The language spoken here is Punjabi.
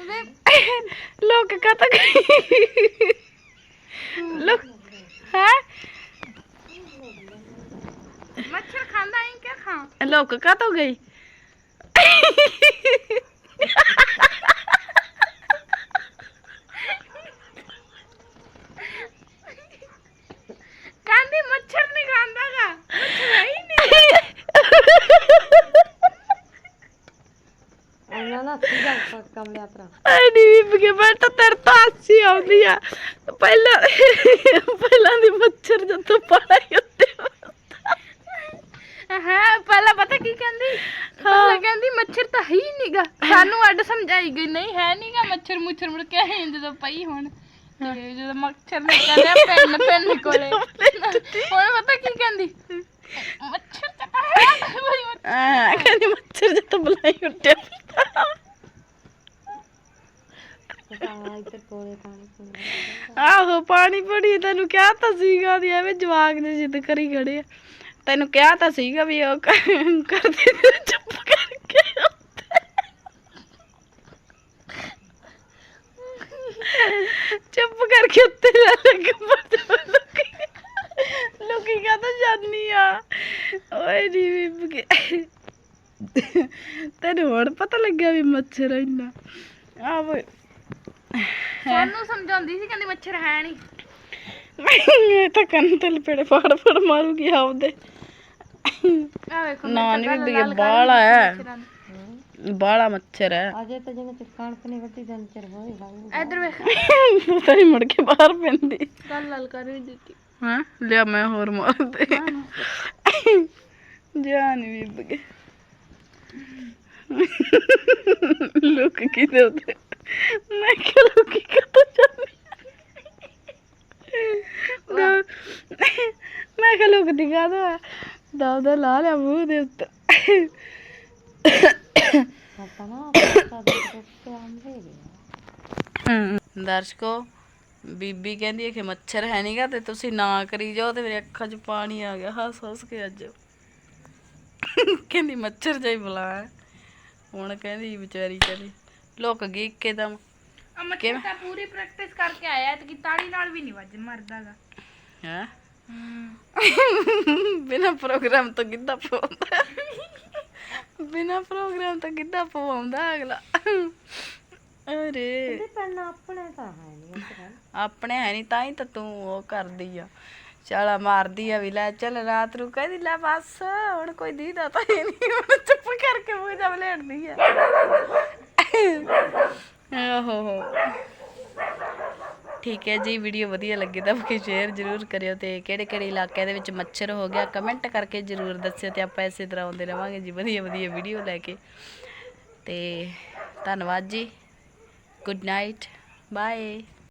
ਲੋਕ ਕਤ ਗਈ ਲੋਕ ਹੈ ਮੱਛਰ ਖਾਂਦਾ ਹੈ ਕਿ ਖਾਂ ਲੋਕ ਕਤ ਹੋ ਗਈ ਕਹਿੰਦੀ ਮੱਛਰ ਨਹੀਂ ਖਾਂਦਾਗਾ ਮੱਛਰ ਹੈ ਹੀ ਨਹੀਂ ਉਹਨਾਂ ਨਾ ਸਿੱਧਾ ਕੰਮ ਲਿਆ ਤਰਾ ਆਈ ਨਹੀਂ ਬਗੇ ਬੈਠਾ ਤੇਰੇ ਤਾਂ ਹਾਸੀ ਆਉਂਦੀ ਆ। ਪਹਿਲਾਂ ਪਹਿਲਾਂ ਦੀ ਮੱਛਰ ਜਦੋਂ ਪਾਲਾ ਉੱਤੇ ਹਾਂ ਪਹਿਲਾਂ ਪਤਾ ਕੀ ਕਹਿੰਦੀ? ਪਹਿਲਾਂ ਕਹਿੰਦੀ ਮੱਛਰ ਤਾਂ ਹੈ ਹੀ ਨਹੀਂਗਾ ਸਾਨੂੰ ਅੱਡ ਸਮਝਾਈ ਗਈ ਨਹੀਂ ਹੈ ਨਹੀਂਗਾ ਮੱਛਰ ਮੁੱਛਰ ਮੁੜ ਕੇ ਆਏ ਜਦੋਂ ਪਈ ਹੁਣ। ਤੇ ਜਦੋਂ ਮੱਛਰ ਨੇ ਕਹਿੰਦਾ ਪੈਨ ਪੈਨ ਕੋਲੇ। ਹੁਣ ਪਤਾ ਕੀ ਕਹਿੰਦੀ? ਮੱਛਰ ਤਾਂ ਹੈ ਕਹਿੰਦੀ ਮੱਛਰ ਜਦੋਂ ਬੁਲਾਈ ਉੱਤੇ ਤਾਂ ਇੱਧਰ ਕੋਲੇ ਪਾਣੀ ਪੂਣੀ ਆਹੋ, ਪਾਣੀ ਪੜੀ ਤੈਨੂੰ ਕਿਹਾ ਤਾਂ ਸੀਗਾ ਦੀ ਐਵੇਂ ਜਵਾਗ ਦੇ ਜਿੱਦ ਕਰੀ ਖੜੇ ਆ। ਤੈਨੂੰ ਕਿਹਾ ਤਾਂ ਸੀਗਾ ਵੀ ਉਹ ਕ- ਕਰਦੀ ਤੇ ਚੁੱਪ ਕਰਕੇ ਉੱਤੇ। ਚੁੱਪ ਕਰਕੇ ਉੱਤੇ ਲੈ ਲੱਗ ਪੜ ਲੋਕੀ। ਲੋਕੀ ਕਹਤਾ ਜਾਨੀ ਆ। ਓਏ ਨੀ ਵੀ ਤੈਨੂੰ ਹੁਣ ਪਤਾ ਲੱਗਿਆ ਵੀ ਮੱਛਰ ਆ ਇੰਨਾ। ਆ ਵੇ ਸਾਨੂੰ ਸਮਝਾਉਂਦੀ ਸੀ ਕਹਿੰਦੀ ਮੱਛਰ ਹੈ ਨਹੀਂ। ਇਹ ਤਾਂ ਕੰਨ ਤੇ ਲਪੇੜੇ ਫੜ ਫੜ ਮਾਰੂਗੀ ਆਪਦੇ। ਆ ਵੇਖੋ ਨਾ ਮੇਰੇ ਨੀ ਤਾਂ ਬੀਬੀ ਗੱਲ ਇਹ ਕਰ ਬਾਹਲਾ ਰਹੀ ਹੈ। ਬਾਲਾ ਮੱਛਰ ਹੈ। ਅਜੇ ਤਾਂ ਜਿਵੇਂ ਚਿਰ ਕਣਕ ਨਹੀਂ ਵੱਢੀ ਦਿਨ ਚਿਰ ਹੋਏ ਲਾਉ ਇੱਧਰ ਵੇਖ। ਪਤਾ ਨਹੀਂ ਮੁੜ ਕੇ ਬਾਹਰ ਪੈਂਦੀ। ਗੱਲ ਲਲ ਕਰ ਵੀ ਦਿੱਤੀ ਹਾਂ? ਲਿਆ ਮੈਂ ਹੋਰ ਮਾਰ ਦੇ। ਜਾਨ ਵੀ ਬਗੇ ਲੋਕ ਕੀ ਦੇ ਉੱਤੇ ਮੈਂ ਕਿ ਲੋਕ ਕੀ ਕਰਤਾ ਜਾਨੀ ਦਾ ਮੈਂ ਕਿ ਲੋਕ ਦਿਖਾ ਦੋ ਦਾ ਦਾ ਲਾ ਲਿਆ ਮੂੰਹ ਦੇ ਉੱਤੇ। ਪਤਾ ਨਾ ਪਤਾ ਦੇ ਤੇ ਆਂਦੇ ਦਰਸ਼ਕੋ ਬੀਬੀ ਕਹਿੰਦੀ ਹੈ ਕਿ ਮੱਛਰ ਹੈ ਨਹੀਂਗਾ ਤੇ ਤੁਸੀਂ ਨਾ ਕਰੀ ਜਾਓ ਤੇ ਮੇਰੇ ਅੱਖਾਂ 'ਚ ਪਾਣੀ ਆ ਗਿਆ ਹੱਸ ਹੱਸ ਕੇ ਅੱਜ। ਕਹਿੰਦੀ ਮੱਛਰ ਜਾਈ ਬੁਲਾ ਹੁਣ ਕਹਿੰਦੀ ਵਿਚਾਰੀ ਕਹਿੰਦੀ ਲੁੱਕ ਗਈ ਇੱਕਦਮ ਆ ਮੱਛਰ ਤਾਂ ਪੂਰੀ ਪ੍ਰੈਕਟਿਸ ਕਰਕੇ ਆਇਆ ਤੇ ਕਿ ਤਾੜੀ ਨਾਲ ਵੀ ਨਹੀਂ ਵੱਜ ਮਰਦਾਗਾ। ਹੈ? ਬਿਨਾ ਪ੍ਰੋਗਰਾਮ ਤੋਂ ਕਿੱਦਾਂ ਪਵਾਉਂਦਾ। ਬਿਨਾ ਪ੍ਰੋਗਰਾਮ ਤੋਂ ਕਿੱਦਾਂ ਪਵਾਉਂਦਾ ਅਗਲਾ। ਅਰੇ। ਆਪਣੇ ਤਾਂ ਹੈ ਨਹੀਂ ਆਪਣੇ ਹੈ ਨਹੀਂ ਤਾਂ ਹੀ ਤਾਂ ਤੂੰ ਉਹ ਕਰਦੀ ਆ। ਚਾਲਾ ਮਾਰਦੀ ਆ ਵੀ ਲੈ ਚੱਲ ਰਾਤ ਨੂੰ ਕਹਿੰਦੀ ਲੈ ਬਸ ਹੁਣ ਕੋਈ ਦੀਦਾ ਤਾਂ ਹੀ ਨਹੀਂ ਹੁਣ ਚੁੱਪ ਕਰਕੇ ਮੂੰਹ ਜਾ ਬਲੇੜਦੀ ਆ। ਆਹੋ। ਹੋ ਠੀਕ ਹੈ ਜੀ ਵੀਡੀਓ ਵਧੀਆ ਲੱਗੇ ਤਾਂ ਕਿ ਸ਼ੇਅਰ ਜ਼ਰੂਰ ਕਰਿਓ ਤੇ ਕਿਹੜੇ ਕਿਹੜੇ ਇਲਾਕਿਆਂ ਦੇ ਵਿੱਚ ਮੱਛਰ ਹੋ ਗਿਆ ਕਮੈਂਟ ਕਰਕੇ ਜ਼ਰੂਰ ਦੱਸਿਓ ਤੇ ਆਪਾਂ ਇਸੇ ਤਰ੍ਹਾਂ ਆਉਂਦੇ ਰਵਾਂਗੇ ਜੀ ਵਧੀਆ ਵਧੀਆ ਵੀਡੀਓ ਲੈ ਕੇ। ਤੇ ਧੰਨਵਾਦ ਜੀ। Good night bye